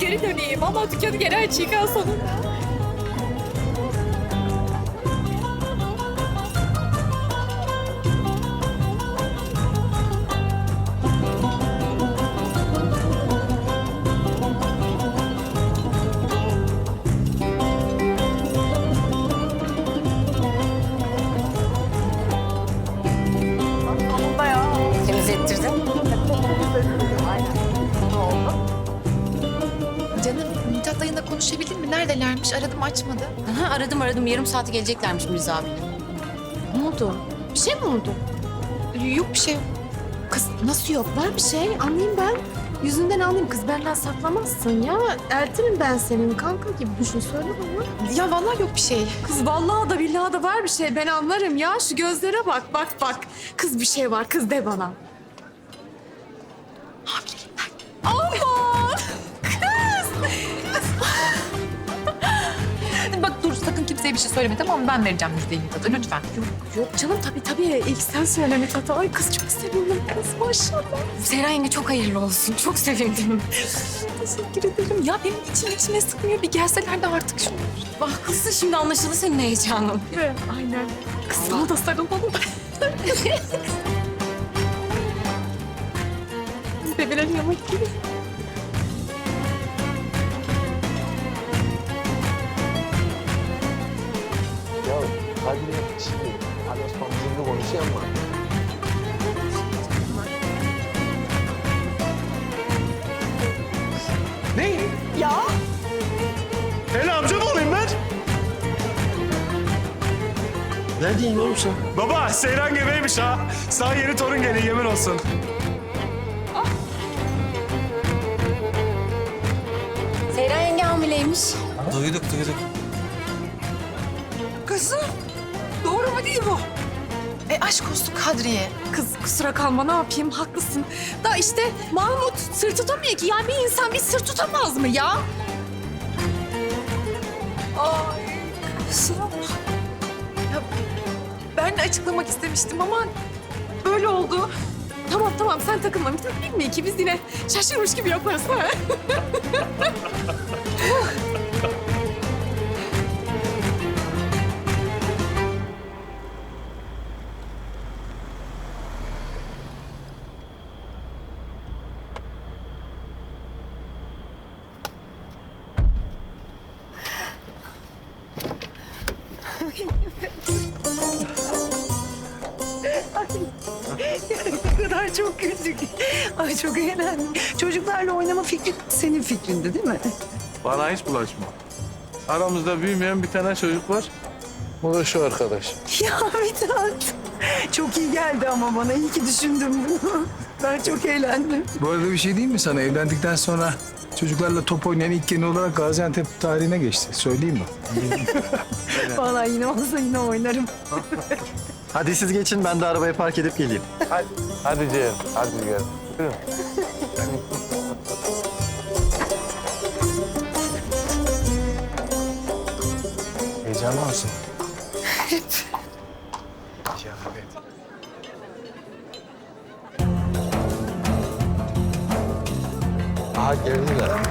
geri döneyim ama dükkanı geri açayım en sonunda. Konuşabildin mi? Neredelermiş? Aradım açmadı. Aha, aradım aradım yarım saate geleceklermiş Mirza abiyle. Ne oldu? Bir şey mi oldu? Yok bir şey. Kız nasıl yok? Var bir şey. Anlayayım ben. Yüzünden anlayayım. Kız benden saklamazsın ya. Eltinim ben senin. Kanka gibi düşün. Söyle bana. Ya vallahi yok bir şey. Kız vallahi da billahi da var bir şey. Ben anlarım ya. Şu gözlere bak. Bak bak. Kız bir şey var. Kız de bana. Kimseye bir şey söyleme tamam mı? Ben vereceğim müjdeyi Mithat'a lütfen. Yok yok canım tabii tabii. İlk sen söyle Mithat'a. Ay kız çok sevindim kız maşallah. Seyran yenge çok hayırlı olsun. Çok sevindim. Teşekkür ederim. Ya benim içim içime sıkmıyor. Bir gelseler de artık şunu. Bak haklısın şimdi anlaşıldı senin heyecanın. Aynen. Kız sana da sarılalım. Bebelerin yanına gidelim. Hadi şimdi Ali Osman bizimle konuşuyor ama. Ne? Ya? Hele amca mı olayım ben? Ne oğlum sen? Baba Seyran gebeymiş ha. Sağ yeni torun geliyor yemin olsun. Seyran yenge hamileymiş. Duyduk duyduk. Kızım. Mu değil bu? E aşk olsun Kadriye. Kız kusura kalma ne yapayım haklısın. Da işte Mahmut sır tutamıyor ki. Yani bir insan bir sır tutamaz mı ya? Ay kızım. Ya ben de açıklamak istemiştim ama böyle oldu. Tamam tamam sen takılma. Mithat bilmiyor ki biz yine şaşırmış gibi yaparız. Ha? Ne kadar çok güldük. Ay çok eğlendim. Çocuklarla oynama fikri senin fikrindi değil mi? Bana hiç bulaşma. Aramızda büyümeyen bir tane çocuk var. O da şu arkadaş. Ya Mithat. Çok iyi geldi ama bana. iyi ki düşündüm bunu. Ben çok eğlendim. Bu arada bir şey diyeyim mi sana? Evlendikten sonra çocuklarla top oynayan ilk gelin olarak Gaziantep tarihine geçti. Söyleyeyim mi? Vallahi yine olsa yine oynarım. Hadi siz geçin ben de arabayı park edip geleyim. Hadi, hadi Ciğer, hadi. Buyurun. Heyecanlı mısın? Hep. Ya evet. Aha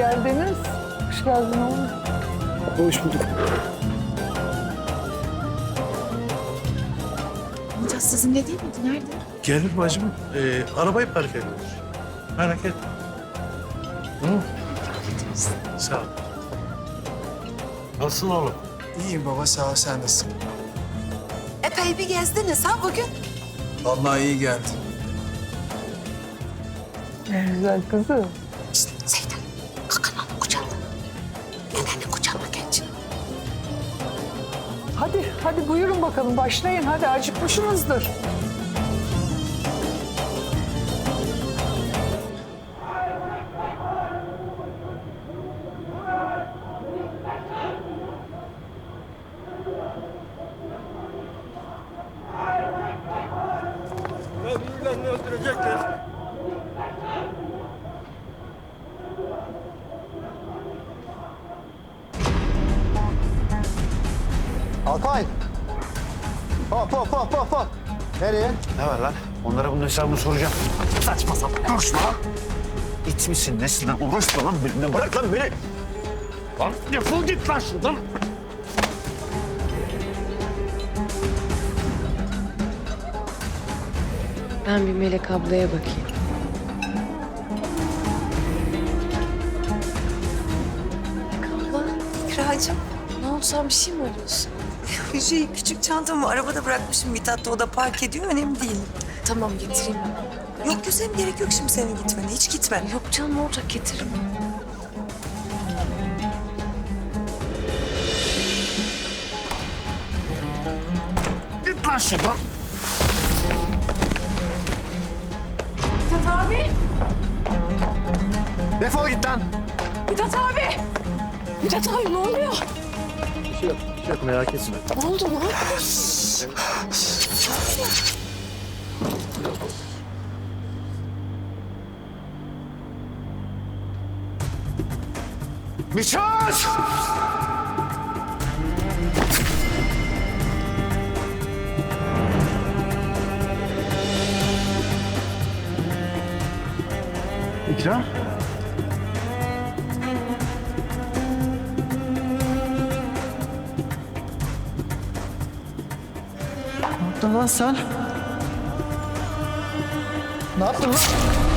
geldiler. Hoş geldin oğlum. Hoş bulduk. Mithat sizinle değil miydi? Nerede? Gelir bacım. Ee, arabayı park ediyor. Merak etme. Hı? Sağ ol. Nasılsın oğlum? İyiyim baba sağ ol sen nasılsın? Epey bir gezdiniz ha bugün. Vallahi iyi geldi. Güzel kızım. Hadi, hadi buyurun bakalım başlayın. Hadi acıkmışsınızdır. Alpay. Hop hop hop hop hop. Nereye? Ne var lan? Onlara bunun hesabını soracağım. Saçma sapan konuşma. İt misin nesin lan? Uğraşma lan benimle. Bırak lan beni. Lan defol git lan şuradan. Ben bir Melek ablaya bakayım. Abla, Kiracığım, ne oldu sen bir şey mi arıyorsun? Bir şey küçük çantamı arabada bırakmışım Mithat da o da park ediyor. Önemli değil. Tamam getireyim. Yok güzelim gerek yok şimdi senin gitmene. Hiç gitme. Yok canım ne olacak getiririm. Git lan şuradan. Defol git lan. Mithat abi! Mithat abi ne oluyor? Bir şey yok, bir şey yok merak etme. Ne oldu ne yapıyorsun? Miçoş! İkram? Yaptın lan sen? Ne yaptın lan?